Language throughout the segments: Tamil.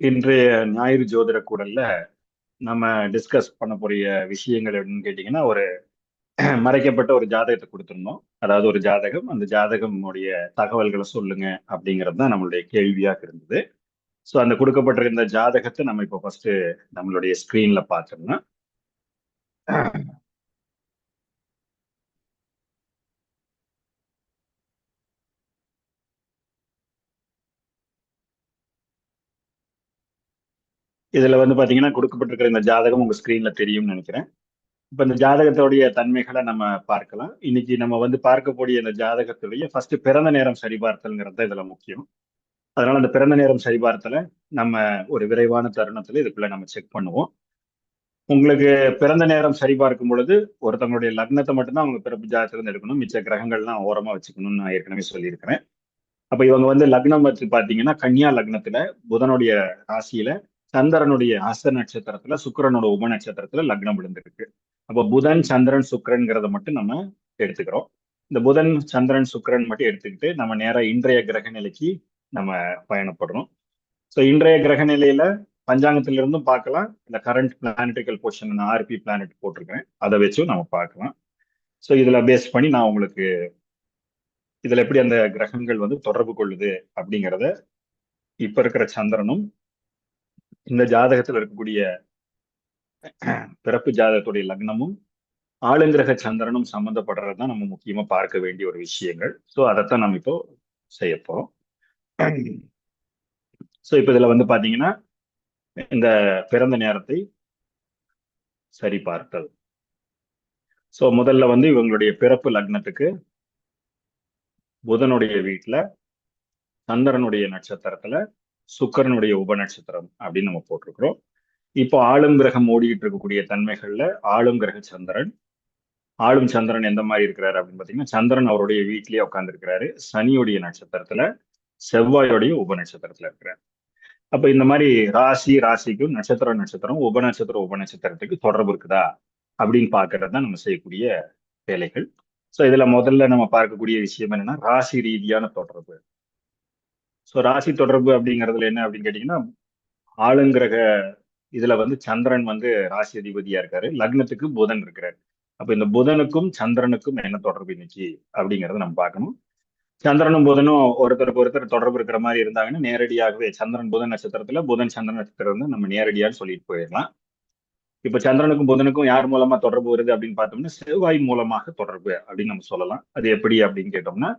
இன்றைய ஞாயிறு ஜோதிட கூடல்ல நம்ம டிஸ்கஸ் பண்ண போறிய விஷயங்கள் என்னன்னு கேட்டீங்கன்னா ஒரு மறைக்கப்பட்ட ஒரு ஜாதகத்தை கொடுத்துருந்தோம். அதாவது ஒரு ஜாதகம் அந்த ஜாதகம் உடைய தகவல்களை சொல்லுங்க அப்படிங்கிறது தான் நம்மளுடைய கேள்வியாக இருந்தது. ஸோ அந்த கொடுக்கப்பட்டிருந்த ஜாதகத்தை நம்ம இப்போ ஃபர்ஸ்ட் நம்மளுடைய ஸ்கிரீன்ல பார்த்தோம்னா இதுல வந்து பாத்தீங்கன்னா கொடுக்கப்பட்டிருக்கிற இந்த ஜாதகம் உங்க ஸ்கிரீன்ல தெரியும்னு நினைக்கிறேன். இப்ப இந்த ஜாதகத்தோடைய தன்மைகளை நம்ம பார்க்கலாம். இன்னைக்கு நம்ம வந்து பார்க்கக்கூடிய இந்த ஜாதகத்துடைய ஃபர்ஸ்ட் பிறந்த நேரம் சரிபார்த்தல்ங்கிறது இதுல முக்கியம். அதனால அந்த பிறந்த நேரம் சரிபார்த்தல நம்ம ஒரு விரைவான தருணத்துல இதுக்குள்ள நம்ம செக் பண்ணுவோம். உங்களுக்கு பிறந்த நேரம் சரிபார்க்கும் பொழுது ஒருத்தவங்களுடைய லக்னத்தை மட்டும்தான் அவங்க பிறப்பு ஜாதகத்திலிருந்து எடுக்கணும். மிச்ச கிரகங்கள்லாம் ஓரமா வச்சுக்கணும்னு நான் ஏற்கனவே சொல்லியிருக்கிறேன். அப்ப இவங்க வந்து லக்னம் வச்சு பாத்தீங்கன்னா கன்னியா லக்னத்துல புதனுடைய ராசியில சந்திரனுடைய அஸ்த நட்சத்திரத்துல சுக்கரனோட உப நட்சத்திரத்துல லக்னம் விழுந்திருக்கு. அப்போ புதன் சந்திரன் சுக்கரன்கிறத மட்டும் நம்ம எடுத்துக்கிறோம். இந்த புதன் சந்திரன் சுக்கரன் மட்டும் எடுத்துக்கிட்டு நம்ம நேரா இன்றைய கிரக நிலைக்கு நம்ம பயணப்படுறோம். ஸோ இன்றைய கிரக நிலையில பஞ்சாங்கத்துல இருந்தும் பார்க்கலாம். இந்த கரண்ட் பிளானட்டிக்கல் பொசிஷன் நான் ஆர்பி பிளானட் போட்டிருக்கேன் அதை வச்சும் நம்ம பார்க்கலாம். ஸோ இதுல பேஸ் பண்ணி நான் உங்களுக்கு இதுல எப்படி அந்த கிரகங்கள் வந்து தொடர்பு கொள்ளுது அப்படிங்கிறத இப்போ இருக்கிற சந்திரனும் இந்த ஜாதகத்தில் இருக்கக்கூடிய பிறப்பு ஜாதகத்துடைய லக்னமும் ஆளுங்கிரக சந்திரனும் சம்மந்தப்படுறது தான் நம்ம முக்கியமா பார்க்க வேண்டிய ஒரு விஷயங்கள். ஸோ அதைத்தான் நம்ம இப்போ செய்ய போறோம். ஸோ இப்போ இதுல வந்து பாத்தீங்கன்னா இந்த பிறந்த நேரத்தை சரி பார்த்தல் ஸோ முதல்ல வந்து இவங்களுடைய பிறப்பு லக்னத்துக்கு புதனுடைய வீட்டுல சந்திரனுடைய நட்சத்திரத்துல சுக்கரனுடைய உப நட்சத்திரம் அப்படின்னு நம்ம போட்டிருக்கிறோம். இப்போ ஆளும் கிரகம் ஓடிக்கிட்டு இருக்கக்கூடிய தன்மைகள்ல ஆளும் கிரக சந்திரன். ஆளும் சந்திரன் எந்த மாதிரி இருக்கிறாரு அப்படின்னு பாத்தீங்கன்னா சந்திரன் அவருடைய வீட்லயே உட்காந்துருக்கிறாரு சனியுடைய நட்சத்திரத்துல செவ்வாயோடைய உப நட்சத்திரத்துல இருக்கிறார். அப்ப இந்த மாதிரி ராசி ராசிக்கும் நட்சத்திர நட்சத்திரம் உப நட்சத்திர உப நட்சத்திரத்துக்கு தொடர்பு இருக்குதா? அப்படின்னு பாக்குறது தான் நம்ம செய்யக்கூடிய வேலைகள். ஸோ இதுல முதல்ல நம்ம பார்க்கக்கூடிய விஷயம் என்னன்னா ராசி ரீதியான தொடர்பு. ஸோ ராசி தொடர்பு அப்படிங்கிறதுல என்ன அப்படின்னு கேட்டீங்கன்னா ஆளுங்கிரக இதுல வந்து சந்திரன் வந்து ராசி அதிபதியா இருக்காரு. லக்னத்துக்கு புதன் இருக்கிறாரு. அப்ப இந்த புதனுக்கும் சந்திரனுக்கும் என்ன தொடர்பு இன்னைக்கு அப்படிங்கறத நம்ம பார்க்கணும். சந்திரனும் புதனும் ஒருத்தருக்கு ஒருத்தர் தொடர்பு இருக்கிற மாதிரி இருந்தாங்கன்னா நேரடியாகவே சந்திரன் புதன் நட்சத்திரத்துல புதன் சந்திரன் நட்சத்திரம் வந்து நம்ம நேரடியாக சொல்லிட்டு போயிடலாம். இப்ப சந்திரனுக்கும் புதனுக்கும் யார் மூலமா தொடர்பு வருது அப்படின்னு பார்த்தோம்னா செவ்வாய் மூலமாக தொடர்பு அப்படின்னு நம்ம சொல்லலாம். அது எப்படி அப்படின்னு கேட்டோம்னா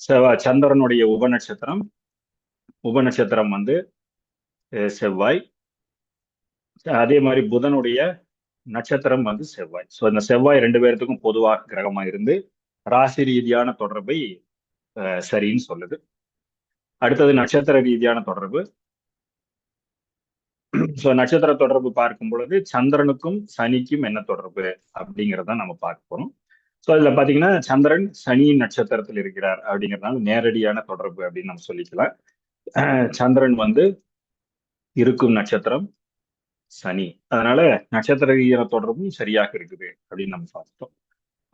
செவ்வாய் சந்திரனுடைய உப நட்சத்திரம் உப நட்சத்திரம் வந்து செவ்வாய். அதே மாதிரி புதனுடைய நட்சத்திரம் வந்து செவ்வாய். ஸோ இந்த செவ்வாய் ரெண்டு பேர்த்துக்கும் பொதுவாக கிரகமா இருந்து ராசி ரீதியான தொடர்பை சரின்னு சொல்லுது. அடுத்தது நட்சத்திர ரீதியான தொடர்பு. ஸோ நட்சத்திர தொடர்பு பார்க்கும் பொழுது சந்திரனுக்கும் சனிக்கும் என்ன தொடர்பு அப்படிங்கிறத நம்ம பார்க்க போறோம். ஸோ அதுல பாத்தீங்கன்னா சந்திரன் சனி நட்சத்திரத்தில் இருக்கிறார் அப்படிங்கிறதுனால நேரடியான தொடர்பு அப்படின்னு நம்ம சொல்லிக்கலாம். சந்திரன் வந்து இருக்கும் நட்சத்திரம் சனி. அதனால நட்சத்திர ரீதியான தொடர்பும் சரியாக இருக்குது அப்படின்னு நம்ம பார்த்தோம்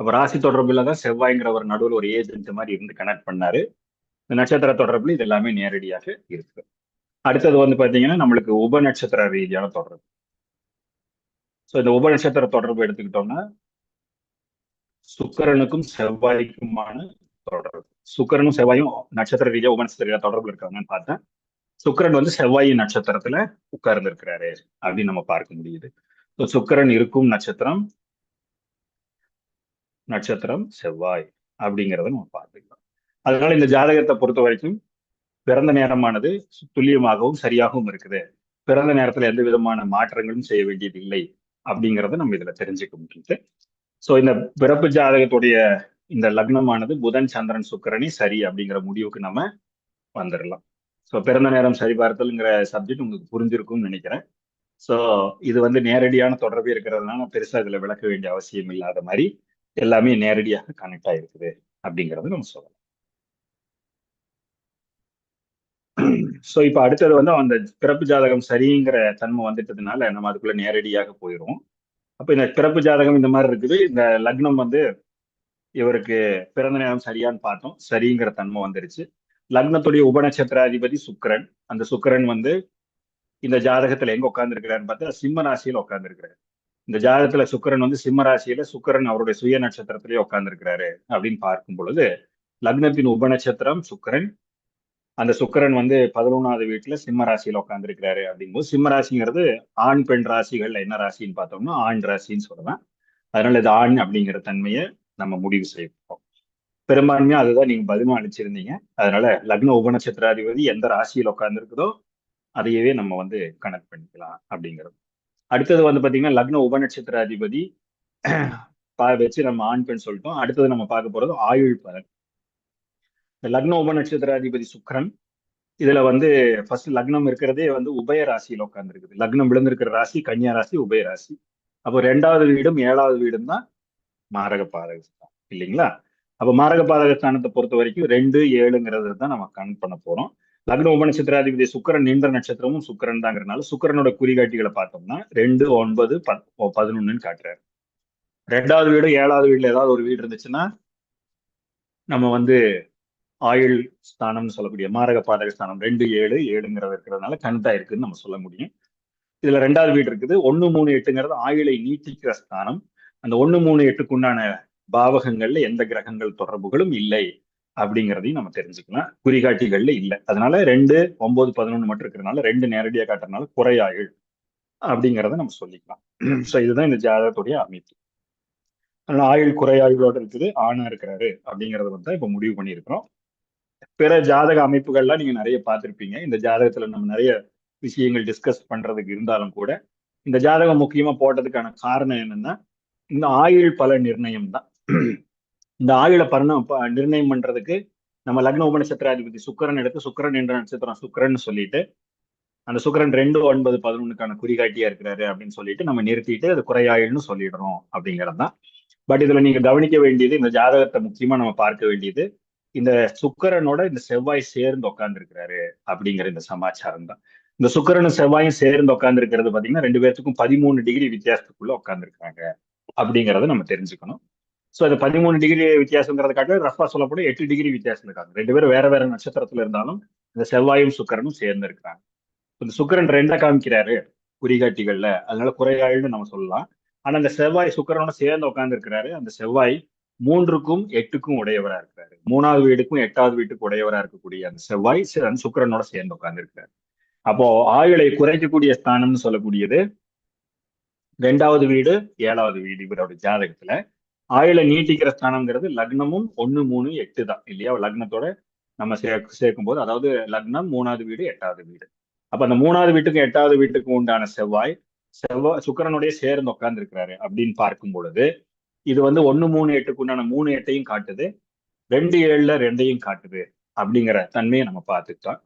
அப்ப ராசி தொடர்புல தான் செவ்வாய்ங்கிற ஒரு நடுவில் ஒரு ஏஜென்ட் மாதிரி இருந்து கனெக்ட் பண்ணாரு. இந்த நட்சத்திர தொடர்புல இது எல்லாமே நேரடியாக இருக்குது அடுத்தது வந்து பாத்தீங்கன்னா நம்மளுக்கு உப நட்சத்திர ரீதியான தொடர்பு. ஸோ இந்த உப நட்சத்திர தொடர்பு எடுத்துக்கிட்டோம்னா சுக்கரனுக்கும் செவ்வாய்க்குமான தொடர்பு. சுக்கரனும் செவ்வாயும் நட்சத்திர ரீதியா உமன் நட்சத்திர தொடர்புல இருக்காங்கன்னு பார்த்தேன். சுக்கரன் வந்து செவ்வாயின் நட்சத்திரத்துல உட்கார்ந்து இருக்கிறாரு அப்படின்னு நம்ம பார்க்க முடியுது. சுக்கரன் இருக்கும் நட்சத்திரம் நட்சத்திரம் செவ்வாய் அப்படிங்கிறத நம்ம பார்த்துக்கலாம். அதனால இந்த ஜாதகத்தை பொறுத்த வரைக்கும் பிறந்த நேரமானது துல்லியமாகவும் சரியாகவும் இருக்குது. பிறந்த நேரத்துல எந்த விதமான மாற்றங்களும் செய்ய வேண்டியது இல்லை அப்படிங்கிறத நம்ம இதுல தெரிஞ்சுக்க முடியுது. ஸோ இந்த பிறப்பு ஜாதகத்துடைய இந்த லக்னமானது புதன் சந்திரன் சுக்கரனி சரி அப்படிங்கிற முடிவுக்கு நம்ம வந்துடலாம் ஸோ பிறந்த நேரம் சரிபார்த்தல்ங்கிற சப்ஜெக்ட் உங்களுக்கு புரிஞ்சிருக்கும்னு நினைக்கிறேன். ஸோ இது வந்து நேரடியான தொடர்பு இருக்கிறதுனால பெருசாக இதில் விளக்க வேண்டிய அவசியம் இல்லாத மாதிரி எல்லாமே நேரடியாக கனெக்ட் ஆகிருக்குது அப்படிங்கிறது நம்ம சொல்லலாம். ஸோ இப்போ அடுத்தது வந்து அந்த பிறப்பு ஜாதகம் சரிங்கிற தன்மை வந்துட்டதுனால நம்ம அதுக்குள்ள நேரடியாக போயிடுவோம். அப்போ இந்த பிறப்பு ஜாதகம் இந்த மாதிரி இருக்குது. இந்த லக்னம் வந்து இவருக்கு பிறந்த நேரம் சரியான்னு பார்த்தோம். சரிங்கிற தன்மை வந்துருச்சு. லக்னத்துடைய உபநட்சத்திராதிபதி சுக்கரன். அந்த சுக்கரன் வந்து இந்த ஜாதகத்துல எங்க உட்கார்ந்துருக்கிறாருன்னு பார்த்தா சிம்ம ராசியில உட்கார்ந்துருக்கிறாரு. இந்த ஜாதகத்துல சுக்கரன் வந்து சிம்ம ராசியில சுக்கரன் அவருடைய சுய நட்சத்திரத்திலேயே உட்கார்ந்துருக்கிறாரு அப்படின்னு பார்க்கும் பொழுது லக்னத்தின் உபநட்சத்திரம் சுக்கரன். அந்த சுக்கரன் வந்து பதினொன்றாவது வீட்டுல சிம்ம ராசியில உட்காந்துருக்கிறாரு அப்படிங்கும்போது சிம்ம ராசிங்கிறது ஆண் பெண் ராசிகள்ல என்ன ராசின்னு பார்த்தோம்னா ஆண் ராசின்னு சொல்லுவேன். அதனால இது ஆண் அப்படிங்கிற தன்மையை நம்ம முடிவு செய்யப்போம் பெரும்பான்மையா அதுதான் நீங்க பதிலும் அளிச்சிருந்தீங்க. அதனால லக்ன உபநட்சத்திராதிபதி எந்த ராசியில் உட்கார்ந்துருக்குதோ அதையவே நம்ம வந்து கனெக்ட் பண்ணிக்கலாம் அப்படிங்கிறது. அடுத்தது வந்து பாத்தீங்கன்னா லக்ன உபநட்சத்திராதிபதி வச்சு நம்ம ஆண் பெண் சொல்லிட்டோம். அடுத்தது நம்ம பார்க்க போறது ஆயுள் பலன். இந்த லக்ன உபநட்சத்திராதிபதி சுக்கரன் இதுல வந்து ஃபர்ஸ்ட் லக்னம் இருக்கிறதே வந்து உபய ராசியில உட்கார்ந்துருக்குது. லக்னம் விழுந்திருக்கிற ராசி கன்னியா ராசி உபய ராசி. அப்போ ரெண்டாவது வீடும் ஏழாவது வீடும் தான் மாரக பாதகஸ்தான் இல்லைங்களா? அப்ப மாரக பாதகஸ்தானத்தை பொறுத்த வரைக்கும் ரெண்டு ஏழுங்கிறது தான் நம்ம கணக்கு பண்ண போறோம். லக்ன உபநட்சத்திராதிபதி சுக்கரன் நீண்ட நட்சத்திரமும் சுக்கரன் தாங்கிறதுனால சுக்கரனோட குறிகாட்டிகளை பார்த்தோம்னா ரெண்டு ஒன்பது பதினொன்னுன்னு காட்டுறாரு. ரெண்டாவது வீடு ஏழாவது வீடுல ஏதாவது ஒரு வீடு இருந்துச்சுன்னா நம்ம வந்து ஆயுள் ஸ்தானம்னு சொல்லக்கூடிய மாரக பாதக ஸ்தானம் ரெண்டு ஏழு ஏழுங்கிறது இருக்கிறதுனால கணத்தா இருக்குன்னு நம்ம சொல்ல முடியும். இதுல ரெண்டாவது வீடு இருக்குது. ஒன்னு மூணு எட்டுங்கிறது ஆயுளை நீட்டிக்கிற ஸ்தானம். அந்த ஒன்று மூணு எட்டுக்கு உண்டான பாவகங்கள்ல எந்த கிரகங்கள் தொடர்புகளும் இல்லை அப்படிங்கிறதையும் நம்ம தெரிஞ்சுக்கலாம். குறிகாட்டிகள்ல இல்லை. அதனால ரெண்டு ஒன்பது பதினொன்று மட்டும் இருக்கிறதுனால ரெண்டு நேரடியாக காட்டுறதுனால குறையாயுள் அப்படிங்கிறத நம்ம சொல்லிக்கலாம். ஸோ இதுதான் இந்த ஜாதகத்துடைய அமைப்பு. அதனால ஆயுள் குறையாயுளோட இருக்குது ஆணா இருக்கிறாரு அப்படிங்கிறத வந்து இப்போ முடிவு பண்ணியிருக்கிறோம். பிற ஜாதக அமைப்புகள்லாம் நீங்க நிறைய பார்த்துருப்பீங்க. இந்த ஜாதகத்துல நம்ம நிறைய விஷயங்கள் டிஸ்கஸ் பண்றதுக்கு இருந்தாலும் கூட இந்த ஜாதகம் முக்கியமா போட்டதுக்கான காரணம் என்னன்னா இந்த ஆயுள் பல நிர்ணயம் தான். இந்த ஆயுள பரணம் நிர்ணயம் பண்றதுக்கு நம்ம லக்ன உபநட்சத்திராதிபதி சுக்கரன் எடுத்து சுக்கரன் என்ற நட்சத்திரம் சுக்கரன் சொல்லிட்டு அந்த சுக்கரன் ரெண்டு ஒன்பது பதினொன்னுக்கான குறிகாட்டியா இருக்கிறாரு அப்படின்னு சொல்லிட்டு நம்ம நிறுத்திட்டு அது குறையாயுள்னு சொல்லிடுறோம் அப்படிங்கிறது தான். பட் இதுல நீங்க கவனிக்க வேண்டியது இந்த ஜாதகத்தை முக்கியமா நம்ம பார்க்க வேண்டியது இந்த சுக்கரனோட இந்த செவ்வாய் சேர்ந்து உட்கார்ந்துருக்கிறாரு அப்படிங்கிற இந்த சமாச்சாரம் தான். இந்த சுக்கரனும் செவ்வாயும் சேர்ந்து உட்கார்ந்துருக்கிறது பாத்தீங்கன்னா ரெண்டு பேர்த்துக்கும் பதிமூணு டிகிரி வித்தியாசத்துக்குள்ள உட்கார்ந்துருக்காங்க அப்படிங்கிறத நம்ம தெரிஞ்சுக்கணும். ஸோ அது பதிமூணு டிகிரி வித்தியாசங்கிறத காட்டிலும் ரஃபா சொல்லப்படும் எட்டு டிகிரி வித்தியாசம் இருக்காங்க ரெண்டு பேரும் வேற வேற நட்சத்திரத்துல இருந்தாலும் இந்த செவ்வாயும் சுக்கரனும் சேர்ந்து இருக்கிறாங்க. இந்த சுக்கரன் ரெண்டா காமிக்கிறாரு குறிகாட்டிகள்ல. அதனால குறையாள்னு நம்ம சொல்லலாம். ஆனா அந்த செவ்வாய் சுக்கரனோட சேர்ந்து உட்கார்ந்து இருக்கிறாரு. அந்த செவ்வாய் மூன்றுக்கும் எட்டுக்கும் உடையவரா இருக்கிறாரு. மூணாவது வீடுக்கும் எட்டாவது வீட்டுக்கு உடையவரா இருக்கக்கூடிய அந்த செவ்வாய் அந்த சுக்கரனோட சேர்ந்து உட்கார்ந்து இருக்கிறாரு. அப்போ ஆயுளை குறைக்கக்கூடிய ஸ்தானம்னு சொல்லக்கூடியது ரெண்டாவது வீடு ஏழாவது வீடு இவரோட ஜாதகத்துல. ஆயுளை நீட்டிக்கிற ஸ்தானம்ங்கிறது லக்னமும் ஒன்னு மூணு எட்டு தான் இல்லையா? லக்னத்தோட நம்ம சே சேர்க்கும் போது அதாவது லக்னம் மூணாவது வீடு எட்டாவது வீடு. அப்ப அந்த மூணாவது வீட்டுக்கும் எட்டாவது வீட்டுக்கும் உண்டான செவ்வாய் செவ்வாய் சுக்கரனுடைய சேர்ந்து உட்கார்ந்து இருக்கிறாரு அப்படின்னு பார்க்கும் பொழுது இது வந்து ஒன்னு மூணு எட்டுக்கு உண்டான மூணு எட்டையும் காட்டுது ரெண்டு ஏழுல ரெண்டையும் காட்டுது அப்படிங்கிற தன்மையை நம்ம பார்த்துக்கிட்டோம்.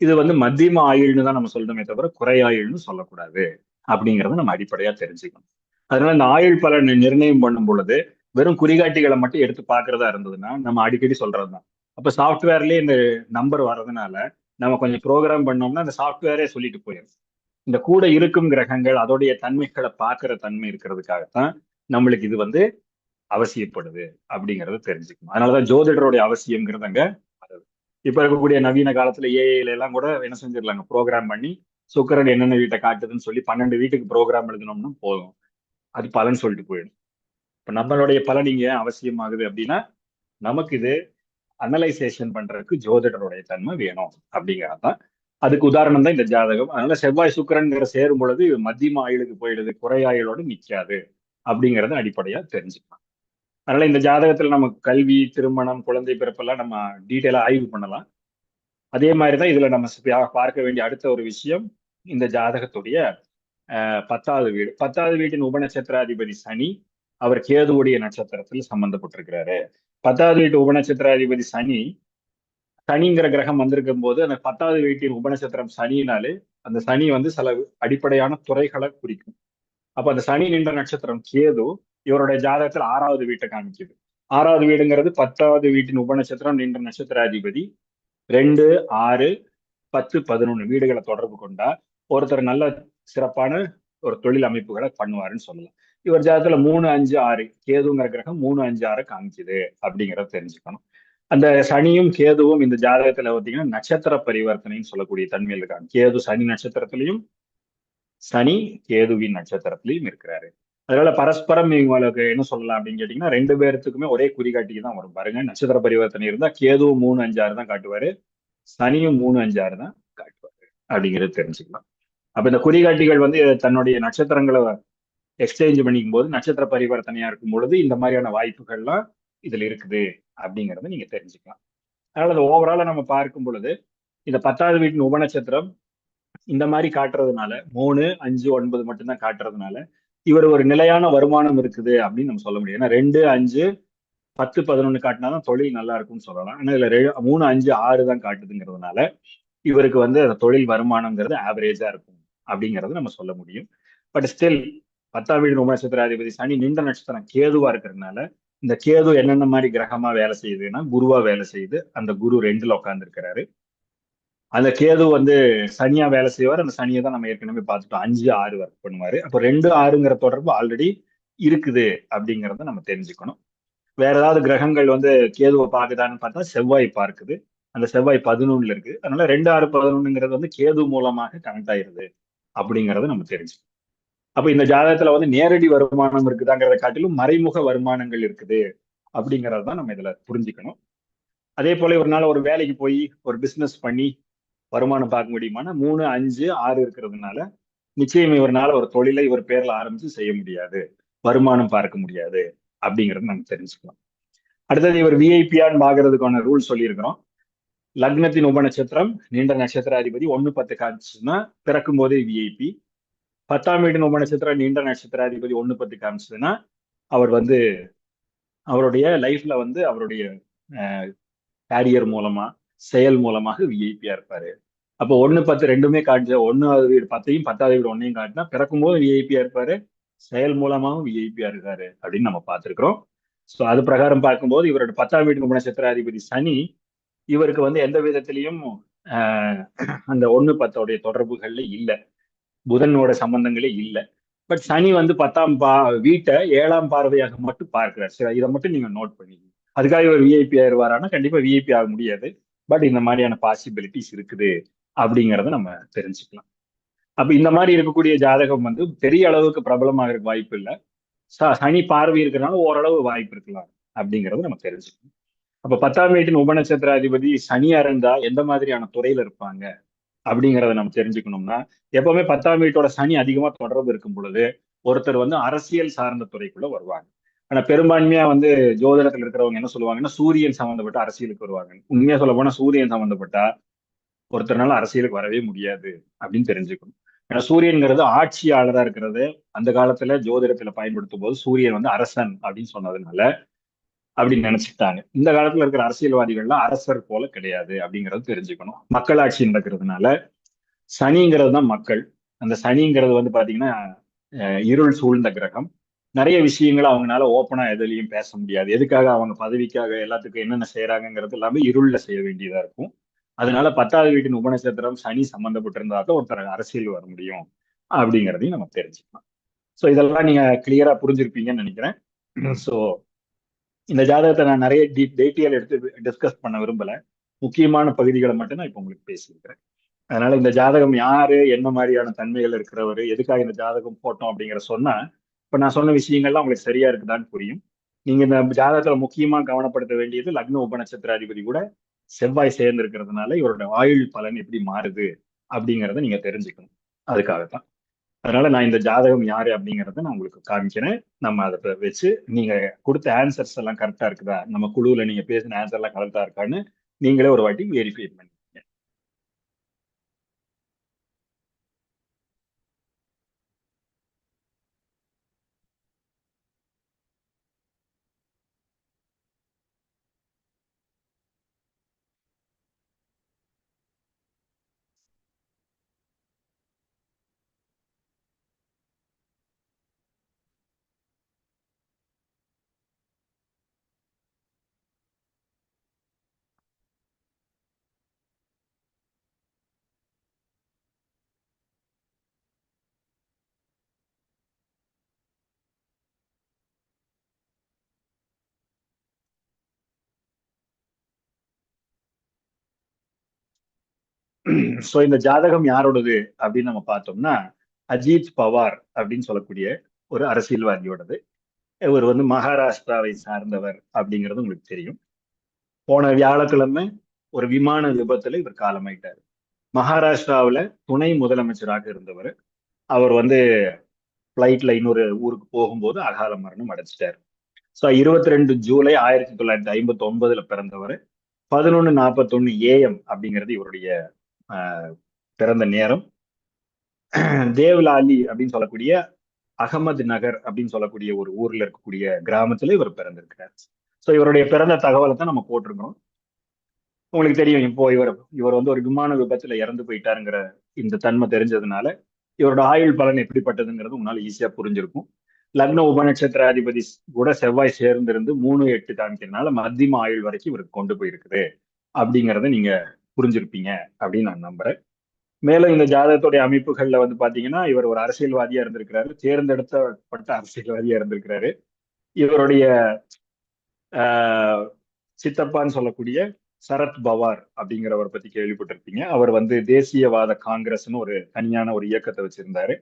இது வந்து மத்தியம ஆயுள்னு தான் நம்ம சொல்லணுமே தவிர குறையாயுள்னு சொல்லக்கூடாது. அப்படிங்கிறத நம்ம அடிப்படையா தெரிஞ்சுக்கணும். அதனால இந்த ஆயுள் பலன் நிர்ணயம் பண்ணும் பொழுது வெறும் குறிகாட்டிகளை மட்டும் எடுத்து பாக்குறதா இருந்ததுன்னா நம்ம அடிக்கடி சொல்றதுதான். அப்ப சாஃப்ட்வேர்லயே இந்த நம்பர் வர்றதுனால நம்ம கொஞ்சம் ப்ரோக்ராம் பண்ணோம்னா அந்த சாஃப்ட்வேரே சொல்லிட்டு போயிடும் இந்த கூட இருக்கும் கிரகங்கள் அதோடைய தன்மைகளை பார்க்கிற தன்மை இருக்கிறதுக்காகத்தான் நம்மளுக்கு இது வந்து அவசியப்படுது அப்படிங்கறத தெரிஞ்சுக்கணும். அதனாலதான் ஜோதிடருடைய அவசியங்கிறது அங்க வருது இப்ப இருக்கக்கூடிய நவீன காலத்துல ஏஐல எல்லாம் கூட என்ன செஞ்சிடலாங்க? ப்ரோக்ராம் பண்ணி சுக்கரன் என்னென்ன வீட்டை காட்டுதுன்னு சொல்லி பன்னெண்டு வீட்டுக்கு ப்ரோக்ராம் எழுதினோம்னா போதும். அது பலன் சொல்லிட்டு போயிடும். இப்ப நம்மளுடைய பலன் இங்க அவசியமாகுது அப்படின்னா நமக்கு இது அனலைசேஷன் பண்றதுக்கு ஜோதிடருடைய தன்மை வேணும் அப்படிங்கறதான் அதுக்கு உதாரணம் தான் இந்த ஜாதகம். அதனால செவ்வாய் சுக்கரன்கிற சேரும் பொழுது மத்தியம ஆயுளுக்கு போயிடுது குறையாயுளோடு நிற்காது அப்படிங்கிறத அடிப்படையா தெரிஞ்சுக்கலாம். அதனால இந்த ஜாதகத்துல நமக்கு கல்வி திருமணம் குழந்தை பிறப்பெல்லாம் நம்ம டீட்டெயிலா ஆய்வு பண்ணலாம். அதே மாதிரிதான் இதுல நம்ம பார்க்க வேண்டிய அடுத்த ஒரு விஷயம் இந்த ஜாதகத்துடைய பத்தாவது வீடு. பத்தாவது வீட்டின் உபநட்சத்திராதிபதி சனி அவர் கேதுவுடைய நட்சத்திரத்தில் சம்பந்தப்பட்டிருக்கிறாரு. பத்தாவது வீட்டு உபநட்சத்திராதிபதி சனி சனிங்கிற கிரகம் வந்திருக்கும் போது அந்த பத்தாவது வீட்டின் உபநட்சத்திரம் சனினாலே அந்த சனி வந்து சில அடிப்படையான துறைகளை குறிக்கும். அப்ப அந்த சனி நின்ற நட்சத்திரம் கேது இவருடைய ஜாதகத்தில் ஆறாவது வீட்டை காமிக்குது. ஆறாவது வீடுங்கிறது பத்தாவது வீட்டின் உபநட்சத்திரம் நின்ற நட்சத்திராதிபதி ரெண்டு ஆறு பத்து பதினொன்று வீடுகளை தொடர்பு கொண்டா ஒருத்தர் நல்ல சிறப்பான ஒரு தொழில் அமைப்புகளை பண்ணுவாருன்னு சொல்லலாம். இவர் ஜாதகத்துல மூணு அஞ்சு ஆறு கேதுங்கிற கிரகம் மூணு அஞ்சு ஆறு காமிக்குது அப்படிங்கிறத தெரிஞ்சுக்கணும். அந்த சனியும் கேதுவும் இந்த ஜாதகத்துல பார்த்தீங்கன்னா நட்சத்திர பரிவர்த்தனைன்னு சொல்லக்கூடிய தன்மையில் இருக்காங்க. கேது சனி நட்சத்திரத்திலையும் சனி கேதுவின் நட்சத்திரத்திலையும் இருக்கிறாரு. அதனால பரஸ்பரம் இவங்களுக்கு என்ன சொல்லலாம் அப்படின்னு கேட்டீங்கன்னா ரெண்டு பேர்த்துக்குமே ஒரே குறிகாட்டிக்கு தான் வரும். பாருங்க நட்சத்திர பரிவர்த்தனை இருந்தா கேதுவும் மூணு அஞ்சாறு தான் காட்டுவாரு சனியும் மூணு அஞ்சாறு தான் காட்டுவாரு அப்படிங்கிறது தெரிஞ்சுக்கலாம். அப்ப இந்த குறிகாட்டிகள் வந்து தன்னுடைய நட்சத்திரங்களை எக்ஸ்சேஞ்ச் பண்ணிக்கும் போது நட்சத்திர பரிவர்த்தனையா இருக்கும் பொழுது இந்த மாதிரியான வாய்ப்புகள்லாம் இதுல இருக்குது அப்படிங்கறத நீங்க தெரிஞ்சுக்கலாம். அதனால அந்த ஓவரால நம்ம பார்க்கும் பொழுது இந்த பத்தாவது வீட்டின் உபநட்சத்திரம் இந்த மாதிரி காட்டுறதுனால மூணு அஞ்சு ஒன்பது மட்டும்தான் காட்டுறதுனால இவர் ஒரு நிலையான வருமானம் இருக்குது அப்படின்னு நம்ம சொல்ல முடியும். ஏன்னா ரெண்டு அஞ்சு பத்து பதினொன்று காட்டினா தான் தொழில் நல்லா இருக்கும்னு சொல்லலாம். ஆனா இதுல மூணு அஞ்சு ஆறு தான் காட்டுதுங்கிறதுனால இவருக்கு வந்து தொழில் வருமானங்கிறது ஆவரேஜாக இருக்கும் அப்படிங்கறத நம்ம சொல்ல முடியும். பட் ஸ்டில் பத்தாம் வீடு நட்சத்திராதிபதி சனி நின்ற நட்சத்திரம் கேதுவா இருக்கிறதுனால இந்த கேது என்னென்ன மாதிரி கிரகமா வேலை செய்யுதுன்னா குருவா வேலை செய்யுது அந்த குரு ரெண்டுல உட்காந்துருக்கிறாரு அந்த கேது வந்து சனியா வேலை செய்வார். அந்த சனியை தான் நம்ம ஏற்கனவே பார்த்துட்டோம். அஞ்சு ஆறு ஒர்க் பண்ணுவார். அப்போ ரெண்டு ஆறுங்கிற தொடர்பு ஆல்ரெடி இருக்குது அப்படிங்கிறத நம்ம தெரிஞ்சுக்கணும். வேற ஏதாவது கிரகங்கள் வந்து கேதுவை பார்க்குதான்னு பார்த்தா செவ்வாய் பார்க்குது. அந்த செவ்வாய் பதினொன்னுல இருக்கு. அதனால ரெண்டு ஆறு பதினொன்னுங்கிறது வந்து கேது மூலமாக கனெக்ட் ஆயிருது அப்படிங்கறத நம்ம தெரிஞ்சுக்கணும். அப்போ இந்த ஜாதகத்துல வந்து நேரடி வருமானம் இருக்குதாங்கிறத காட்டிலும் மறைமுக வருமானங்கள் இருக்குது அப்படிங்கறத தான் நம்ம இதுல புரிஞ்சுக்கணும். அதே போல ஒரு நாள் ஒரு வேலைக்கு போய் ஒரு பிஸ்னஸ் பண்ணி வருமானம் பார்க்க முடியுமானா மூணு அஞ்சு ஆறு இருக்கிறதுனால நிச்சயம் இவரனால ஒரு தொழிலை இவர் பேர்ல ஆரம்பிச்சு செய்ய முடியாது. வருமானம் பார்க்க முடியாது. அப்படிங்கறத நம்ம தெரிஞ்சுக்கலாம். அடுத்தது இவர் விஐபியான்னு பாக்குறதுக்கான ரூல் சொல்லியிருக்கிறோம். லக்னத்தின் உபநட்சத்திரம் நீண்ட நட்சத்திராதிபதி ஒன்னு பத்து காமிச்சதுன்னா பிறக்கும் போதே விஐபி பத்தாம் வீடு உபநட்சத்திரம் நீண்ட நட்சத்திராதிபதி ஒன்னு பத்து காமிச்சதுன்னா அவர் வந்து அவருடைய லைஃப்ல வந்து அவருடைய கேரியர் மூலமா செயல் மூலமாக விஐபியா இருப்பாரு. அப்போ ஒன்று பத்து ரெண்டுமே காட்டுச்சு. ஒன்னாவது வீடு பத்தையும் பத்தாவது வீடு ஒன்னையும் காட்டினா பிறக்கும் போது விஐபியா இருப்பாரு? செயல் மூலமாகவும் விஐபியா இருக்காரு அப்படின்னு நம்ம பார்த்துருக்குறோம். ஸோ அது பிரகாரம் பார்க்கும்போது இவரோட பத்தாம் வீடு குணநட்சத்திராதிபதி சனி இவருக்கு வந்து எந்த விதத்திலையும் அந்த ஒன்று பத்தோடைய தொடர்புகள்ல இல்லை. புதனோட சம்பந்தங்களே இல்லை. பட் சனி வந்து பத்தாம் பா வீட்டை ஏழாம் பார்வையாக மட்டும் பார்க்கிறார். சரி இதை மட்டும் நீங்கள் நோட் பண்ணிக்கணும் அதுக்காக இவர் விஐபி ஆயிடுவாரானா கண்டிப்பாக விஐபி ஆக முடியாது. பட் இந்த மாதிரியான பாசிபிலிட்டிஸ் இருக்குது. அப்படிங்கிறத நம்ம தெரிஞ்சுக்கலாம். அப்ப இந்த மாதிரி இருக்கக்கூடிய ஜாதகம் வந்து பெரிய அளவுக்கு பிரபலமாக வாய்ப்பு இல்லை. சனி பார்வை இருக்கிறனால ஓரளவு வாய்ப்பு இருக்கலாம் அப்படிங்கிறத நம்ம தெரிஞ்சுக்கணும். அப்ப பத்தாம் வீட்டின் உபநட்சத்திராதிபதி சனியா இருந்தா எந்த மாதிரியான துறையில இருப்பாங்க அப்படிங்கிறத நம்ம தெரிஞ்சுக்கணும்னா எப்பவுமே பத்தாம் வீட்டோட சனி அதிகமா தொடர்பு இருக்கும் பொழுது ஒருத்தர் வந்து அரசியல் சார்ந்த துறைக்குள்ள வருவாங்க. ஆனா பெரும்பான்மையா வந்து ஜோதிடத்துல இருக்கிறவங்க என்ன சொல்லுவாங்கன்னா சூரியன் சம்மந்தப்பட்ட அரசியலுக்கு வருவாங்க. உண்மையா சொல்ல போனா சூரியன் சம்பந்தப்பட்டா ஒருத்தர்னால அரசியலுக்கு வரவே முடியாது அப்படின்னு தெரிஞ்சுக்கணும். ஏன்னா சூரியன்கிறது ஆட்சியாளராக இருக்கிறது அந்த காலத்துல ஜோதிடத்துல பயன்படுத்தும் போது சூரியன் வந்து அரசன் அப்படின்னு சொன்னதுனால அப்படின்னு நினைச்சுட்டாங்க இந்த காலத்துல இருக்கிற அரசியல்வாதிகள்லாம் அரசர் போல கிடையாது அப்படிங்கறது தெரிஞ்சுக்கணும். மக்களாட்சி நடக்கிறதுனால சனிங்கிறது தான் மக்கள். அந்த சனிங்கிறது வந்து பாத்தீங்கன்னா இருள் சூழ்ந்த கிரகம். நிறைய விஷயங்களை அவங்களால ஓப்பனா எதுலையும் பேச முடியாது. எதுக்காக அவங்க பதவிக்காக எல்லாத்துக்கும் என்னென்ன செய்யறாங்கிறது எல்லாமே இருள்ல செய்ய வேண்டியதா இருக்கும். அதனால பத்தாவது வீட்டின் உபநட்சத்திரம் சனி சம்பந்தப்பட்டிருந்தா தான் ஒருத்தர் அரசியல் வர முடியும் அப்படிங்கிறதையும் நம்ம தெரிஞ்சுக்கலாம். ஸோ இதெல்லாம் நீங்க கிளியரா புரிஞ்சிருப்பீங்கன்னு நினைக்கிறேன். ஸோ இந்த ஜாதகத்தை நான் நிறைய டீட்டெயில் எடுத்து டிஸ்கஸ் பண்ண விரும்பல. முக்கியமான பகுதிகளை மட்டும் நான் இப்போ உங்களுக்கு பேசியிருக்கிறேன். அதனால இந்த ஜாதகம் யாரு என்ன மாதிரியான தன்மைகள் இருக்கிறவர் எதுக்காக இந்த ஜாதகம் போட்டோம் அப்படிங்கிற சொன்னா இப்ப நான் சொன்ன விஷயங்கள்லாம் உங்களுக்கு சரியா இருக்குதான்னு புரியும். நீங்க இந்த ஜாதகத்துல முக்கியமா கவனப்படுத்த வேண்டியது லக்ன உபநட்சத்திராதிபதி கூட செவ்வாய் சேர்ந்து இருக்கிறதுனால இவரோட ஆயுள் பலன் எப்படி மாறுது அப்படிங்கிறத நீங்க தெரிஞ்சுக்கணும். அதுக்காகத்தான். அதனால நான் இந்த ஜாதகம் யாரு அப்படிங்கிறத நான் உங்களுக்கு காமிக்கிறேன். நம்ம அதை வச்சு நீங்க கொடுத்த ஆன்சர்ஸ் எல்லாம் கரெக்டா இருக்குதா? நம்ம குழுவில் நீங்க பேசின ஆன்சர் எல்லாம் கரெக்டா இருக்கான்னு நீங்களே ஒரு வாட்டி வெரிஃபை பண்ணி ஸோ இந்த ஜாதகம் யாரோடது அப்படின்னு நம்ம பார்த்தோம்னா அஜித் பவார் அப்படின்னு சொல்லக்கூடிய ஒரு அரசியல்வாதியோடது. இவர் வந்து மகாராஷ்டிராவை சார்ந்தவர் அப்படிங்கிறது உங்களுக்கு தெரியும். போன வியாழக்கிழமை ஒரு விமான விபத்துல இவர் காலமாயிட்டார். மகாராஷ்டிராவில் துணை முதலமைச்சராக இருந்தவர். அவர் வந்து ஃப்ளைட்ல இன்னொரு ஊருக்கு போகும்போது அகால மரணம் அடைச்சிட்டார் ஸோ இருபத்தி ரெண்டு ஜூலை ஆயிரத்தி தொள்ளாயிரத்தி ஐம்பத்தி ஒன்பதுல பிறந்தவர் பதினொன்று நாற்பத்தொன்னு ஏஎம் அப்படிங்கிறது இவருடைய பிறந்த நேரம். தேவ்லாலி அப்படின்னு சொல்லக்கூடிய அகமது நகர் அப்படின்னு சொல்லக்கூடிய ஒரு ஊர்ல இருக்கக்கூடிய கிராமத்துல இவர் பிறந்திருக்கிறார். ஸோ இவருடைய பிறந்த தகவலை தான் நம்ம போட்டிருக்கிறோம். உங்களுக்கு தெரியும் இப்போ இவர் இவர் வந்து ஒரு விமான விபத்துல இறந்து போயிட்டாருங்கிற இந்த தன்மை தெரிஞ்சதுனால இவரோட ஆயுள் பலன் எப்படிப்பட்டதுங்கிறது உங்களால ஈஸியா புரிஞ்சிருக்கும். லக்ன உபநட்சத்திராதிபதி கூட செவ்வாய் சேர்ந்திருந்து மூணு எட்டு காமிக்கிறதுனால மத்தியம ஆயுள் வரைக்கும் இவருக்கு கொண்டு போயிருக்குது அப்படிங்கிறத நீங்க புரிஞ்சிருப்பீங்க அப்படின்னு நான் நம்புறேன். மேலும் இந்த ஜாதகத்துடைய அமைப்புகள்ல வந்து பாத்தீங்கன்னா இவர் ஒரு அரசியல்வாதியா இருந்திருக்கிறாரு. தேர்ந்தெடுத்தப்பட்ட அரசியல்வாதியா இருந்திருக்கிறாரு. இவருடைய சித்தப்பான்னு சொல்லக்கூடிய சரத் பவார் அப்படிங்கிறவரை பத்தி கேள்விப்பட்டிருப்பீங்க. அவர் வந்து தேசியவாத காங்கிரஸ்னு ஒரு தனியான ஒரு இயக்கத்தை வச்சிருந்தாரு.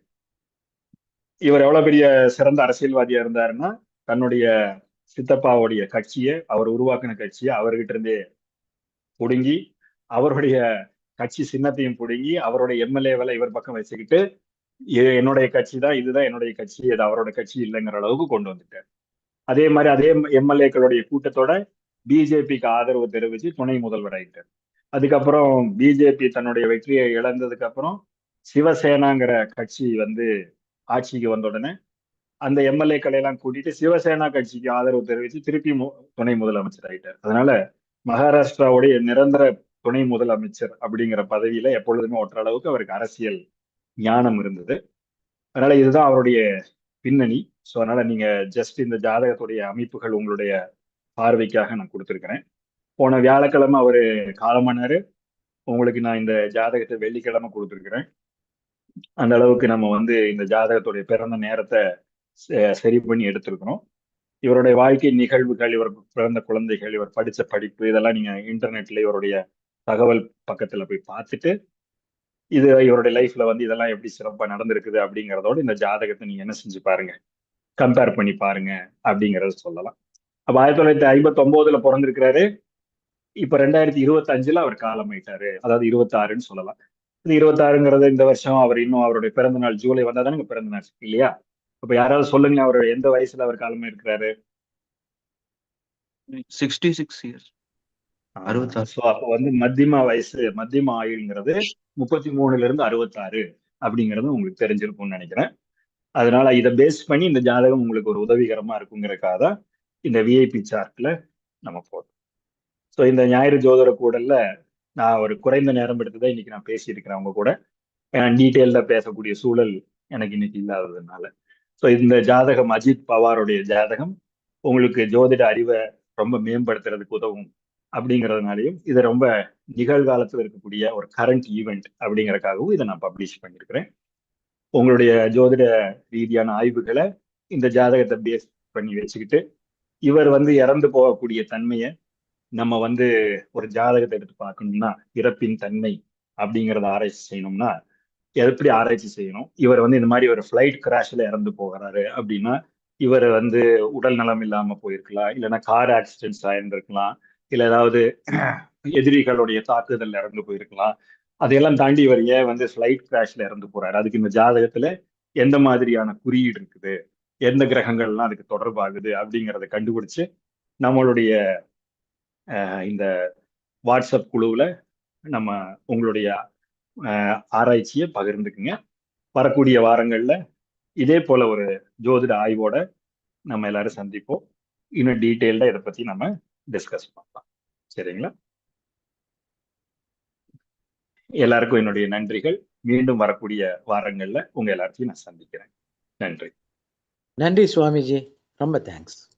இவர் எவ்வளவு பெரிய சிறந்த அரசியல்வாதியா இருந்தாருன்னா தன்னுடைய சித்தப்பாவுடைய கட்சியை அவர் உருவாக்கின கட்சியை அவர்கிட்ட இருந்தே புடுங்கி அவருடைய கட்சி சின்னத்தையும் பிடுங்கி அவருடைய எம்எல்ஏவில் இவர் பக்கம் வச்சுக்கிட்டு என்னுடைய கட்சி தான் இதுதான் என்னுடைய கட்சி அது அவரோட கட்சி இல்லைங்கிற அளவுக்கு கொண்டு வந்துட்டார். அதே மாதிரி அதே எம்எல்ஏக்களுடைய கூட்டத்தோட பிஜேபிக்கு ஆதரவு தெரிவிச்சு துணை முதல்வர் ஆகிட்டார் அதுக்கப்புறம் பிஜேபி தன்னுடைய வெற்றியை இழந்ததுக்கு அப்புறம் சிவசேனாங்கிற கட்சி வந்து ஆட்சிக்கு வந்த உடனே அந்த எம்எல்ஏக்களை எல்லாம் கூட்டிட்டு சிவசேனா கட்சிக்கு ஆதரவு தெரிவித்து திருப்பி துணை முதலமைச்சர் ஆகிட்டார் அதனால மகாராஷ்டிராவுடைய நிரந்தர துணை முதலமைச்சர் அப்படிங்கிற பதவியில எப்பொழுதுமே ஒற்ற அளவுக்கு அவருக்கு அரசியல் ஞானம் இருந்தது. அதனால இதுதான் அவருடைய பின்னணி. ஸோ அதனால நீங்க ஜஸ்ட் இந்த ஜாதகத்துடைய அமைப்புகள் உங்களுடைய பார்வைக்காக நான் கொடுத்துருக்கிறேன். போன வியாழக்கிழமை அவர் காலமானாரு உங்களுக்கு நான் இந்த ஜாதகத்தை வெள்ளிக்கிழமை கொடுத்துருக்கிறேன். அந்த அளவுக்கு நம்ம வந்து இந்த ஜாதகத்துடைய பிறந்த நேரத்தை சரி பண்ணி எடுத்திருக்கிறோம். இவருடைய வாழ்க்கை நிகழ்வுகள் இவர் பிறந்த குழந்தைகள் இவர் படித்த படிப்பு இதெல்லாம் நீங்கள் இன்டர்நெட்ல இவருடைய தகவல் பக்கத்துல போய் பார்த்துட்டு இது இவருடைய லைஃப்ல வந்து இதெல்லாம் எப்படி சிறப்பா நடந்திருக்குது அப்படிங்கிறதோட இந்த ஜாதகத்தை நீங்க என்ன செஞ்சு பாருங்க. கம்பேர் பண்ணி பாருங்க அப்படிங்கறத சொல்லலாம். அப்ப ஆயிரத்தி தொள்ளாயிரத்தி ஐம்பத்தி ஒன்பதுல பிறந்திருக்கிறாரு. இப்ப ரெண்டாயிரத்தி இருபத்தி அஞ்சுல அவர் காலமாயிட்டாரு. அதாவது இருபத்தி ஆறுன்னு சொல்லலாம். இது இருபத்தாறுங்கிறது இந்த வருஷம் அவர் இன்னும் அவருடைய பிறந்த நாள் ஜூலை வந்தா தானே பிறந்த நாள் இல்லையா? அப்ப யாராவது சொல்லுங்க அவர் எந்த வயசுல அவர் காலமா இருக்கிறாரு சிக்ஸ்டி சிக்ஸ் இயர்ஸ் அறுபத்தாறு. ஸோ அப்போ வந்து மத்தியம வயசு மத்தியம ஆயுள்ங்கிறது முப்பத்தி மூணுல இருந்து அறுபத்தாறு அப்படிங்கிறது உங்களுக்கு தெரிஞ்சிருக்கும்னு நினைக்கிறேன். அதனால இதை பேஸ் பண்ணி இந்த ஜாதகம் உங்களுக்கு ஒரு உதவிகரமா இருக்குங்கிறக்காக தான் இந்த விஐபி சார்ட்ல நம்ம போடுறோம் ஸோ இந்த ஞாயிறு ஜோதிட கூடல்ல நான் ஒரு குறைந்த நேரம் எடுத்து தான் இன்னைக்கு நான் பேசியிருக்கிறேன் அவங்க கூட. டீட்டெயில்டா பேசக்கூடிய சூழல் எனக்கு இன்னைக்கு இல்லாததுனால. ஸோ இந்த ஜாதகம் அஜித் பவாருடைய ஜாதகம். உங்களுக்கு ஜோதிட அறிவை ரொம்ப மேம்படுத்துறதுக்கு உதவும் அப்படிங்கிறதுனாலையும் இது ரொம்ப நிகழ்காலத்தில் இருக்கக்கூடிய ஒரு கரண்ட் ஈவெண்ட் அப்படிங்கிறக்காகவும் இதை நான் பப்ளிஷ் பண்ணியிருக்கிறேன். உங்களுடைய ஜோதிட ரீதியான ஆய்வுகளை இந்த ஜாதகத்தை பேஸ் பண்ணி வச்சுக்கிட்டு இவர் வந்து இறந்து போகக்கூடிய தன்மையை நம்ம வந்து ஒரு ஜாதகத்தை எடுத்து பார்க்கணும்னா இறப்பின் தன்மை அப்படிங்கிறத ஆராய்ச்சி செய்யணும்னா எப்படி ஆராய்ச்சி செய்யணும்? இவர் வந்து இந்த மாதிரி ஒரு ஃப்ளைட் கிராஷில் இறந்து போகிறாரு அப்படின்னா இவர் வந்து உடல் நலம் இல்லாமல் போயிருக்கலாம் இல்லைன்னா கார் ஆக்சிடென்ட்ஸ் ஆயிருந்திருக்கலாம் இல்லை ஏதாவது எதிரிகளுடைய தாக்குதல் இறந்து போயிருக்கலாம். அதையெல்லாம் தாண்டி இவர் ஏன் வந்து ஃப்ளைட் கிராஷ்ல இறந்து போறாரு? அதுக்கு இந்த ஜாதகத்துல எந்த மாதிரியான குறியீடு இருக்குது? எந்த கிரகங்கள்லாம் அதுக்கு தொடர்பாகுது? அப்படிங்கிறத கண்டுபிடிச்சு நம்மளுடைய இந்த வாட்ஸ்அப் குழுவில் நம்ம உங்களுடைய ஆராய்ச்சியை பகிர்ந்துக்குங்க. வரக்கூடிய வாரங்களில் இதே போல ஒரு ஜோதிட ஆய்வோட நம்ம எல்லாரும் சந்திப்போம். இன்னும் டீட்டெயில்டாக இதை பற்றி நம்ம டிஸ்கஸ் பண்ணலாம். சரிங்களா? எல்லாருக்கும் என்னுடைய நன்றிகள். மீண்டும் வரக்கூடிய வாரங்கள்ல உங்க எல்லாத்தையும் நான் சந்திக்கிறேன். நன்றி. நன்றி சுவாமிஜி. ரொம்ப தேங்க்ஸ்